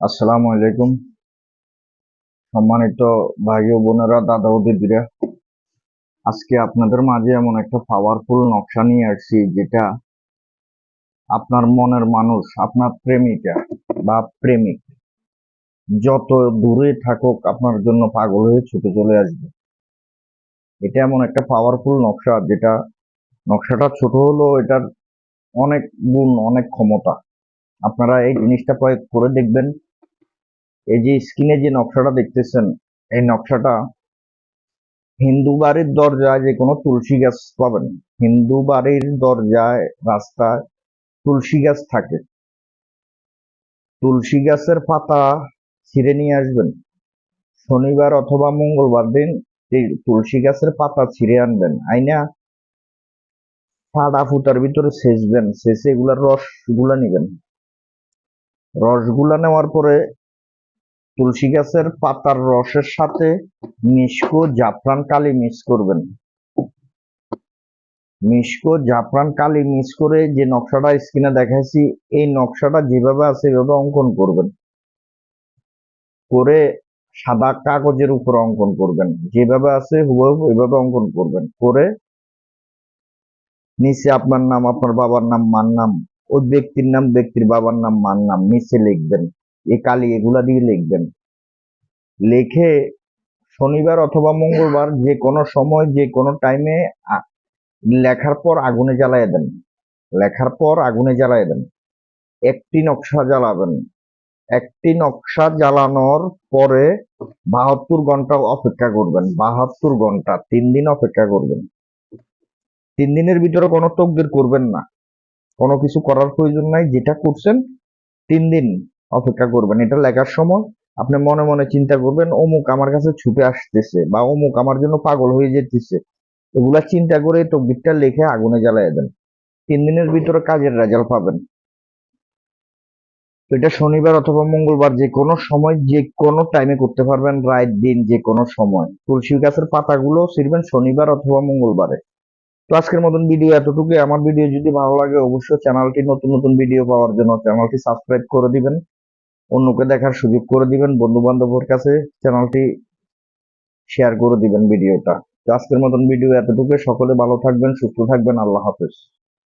আসসালামু আলাইকুম। সম্মানিত ভাই ও বোনেরা, দাদা ও দিদিরা, আজকে আপনাদের মাঝে এমন একটা পাওয়ারফুল নকশা নিয়ে আসছি, যেটা আপনার মনের মানুষ, আপনার প্রেমিকা বা প্রেমিক যত দূরে থাকুক, আপনার জন্য পাগল হয়ে ছুটে চলে আসবে। এটা এমন একটা পাওয়ারফুল নকশা, যেটা নকশাটা ছোট হলেও এটার অনেক গুণ, অনেক ক্ষমতা। আপনারা এই জিনিসটা প্রয়োগ করে দেখবেন। এই যে স্ক্রিনে যে নকশাটা দেখতেছেন, এই নকশাটা হিন্দু বাড়ির দরজায় যে কোনো তুলসী গাছ পাবেন। হিন্দু বাড়ির দরজায় রাস্তায় তুলসী গাছ থাকে। তুলসী গাছের পাতা ছিঁড়ে নিয়ে আসবেন। শনিবার অথবা মঙ্গলবার দিন এই তুলসী গাছের পাতা ছিঁড়ে আনবেন। আইনা ফাটা ফুটার ভিতরে সেচবেন। সেচে এগুলার রসগুলা নেবেন। রসগুলা নেওয়ার পরে তুলসী গাছের পাতার রসের সাথে মিশকো জাফরান কালি মিক্স করবেন। মিশকো জাফরান কালি মিক্স করে যে নকশাটা স্ক্রিনে দেখাইছি, এই নকশাটা যেভাবে আছে এভাবে অঙ্কন করবেন। করে সাদা কাগজের উপর অঙ্কন করবেন। যেভাবে আছে ওইভাবে অঙ্কন করবেন। করে নিচে আপনার নাম, আপনার বাবার নাম, মার নাম, ওই ব্যক্তির নাম, ব্যক্তির বাবার নাম, মার নাম নিচে লিখবেন। এই কালি এগুলা দিয়ে লিখবেন। লিখে শনিবার অথবা মঙ্গলবার যে কোনো সময়, যে কোনো টাইমে লেখার পর আগুনে জ্বালায় দেন। লেখার পর আগুনে জ্বালায় দেন। একটি নকশা জ্বালাবেন। একটি নকশা জ্বালানোর পরে বাহাত্তর ঘণ্টা অপেক্ষা করবেন। বাহাত্তর ঘণ্টা, তিন দিন অপেক্ষা করবেন। তিন দিনের ভিতরে কোনো তকদির করবেন না। কোনো কিছু করার প্রয়োজন নাই। যেটা করছেন, তিন দিন অপেক্ষা করবেন। এটা লেখার সময় আপনি মনে মনে চিন্তা করবেন, অমুক আমার কাছে ছুটে আসতেছে বা অমুক আমার জন্য পাগল হয়ে যেতেছে। এগুলা চিন্তা করে তকবিরটা লিখে আগুনে জ্বালিয়ে দেন। তিন দিনের ভিতরে কাজের রেজাল্ট পাবেন। এটা শনিবার অথবা মঙ্গলবার যে কোনো সময়, যে কোনো টাইমে করতে পারবেন, রাত, দিন, যে কোনো সময়। তুলসী গাছের পাতাগুলো ছিড়বেন শনিবার অথবা মঙ্গলবারে। তো আজকের মতন ভিডিও এতটুকুই। আমার ভিডিও যদি ভালো লাগে, অবশ্যই চ্যানেলটি নতুন নতুন ভিডিও পাওয়ার জন্য চ্যানেলটি সাবস্ক্রাইব করে দিবেন। অন্যকে দেখার সুযোগ করে দিবেন বন্ধু বান্ধবের কাছে চ্যানেলটি শেয়ার করে দিবেন ভিডিওটা আজকের মতন ভিডিও এতটুকু সকলে ভালো থাকবেন, সুস্থ থাকবেন। আল্লাহ হাফেজ।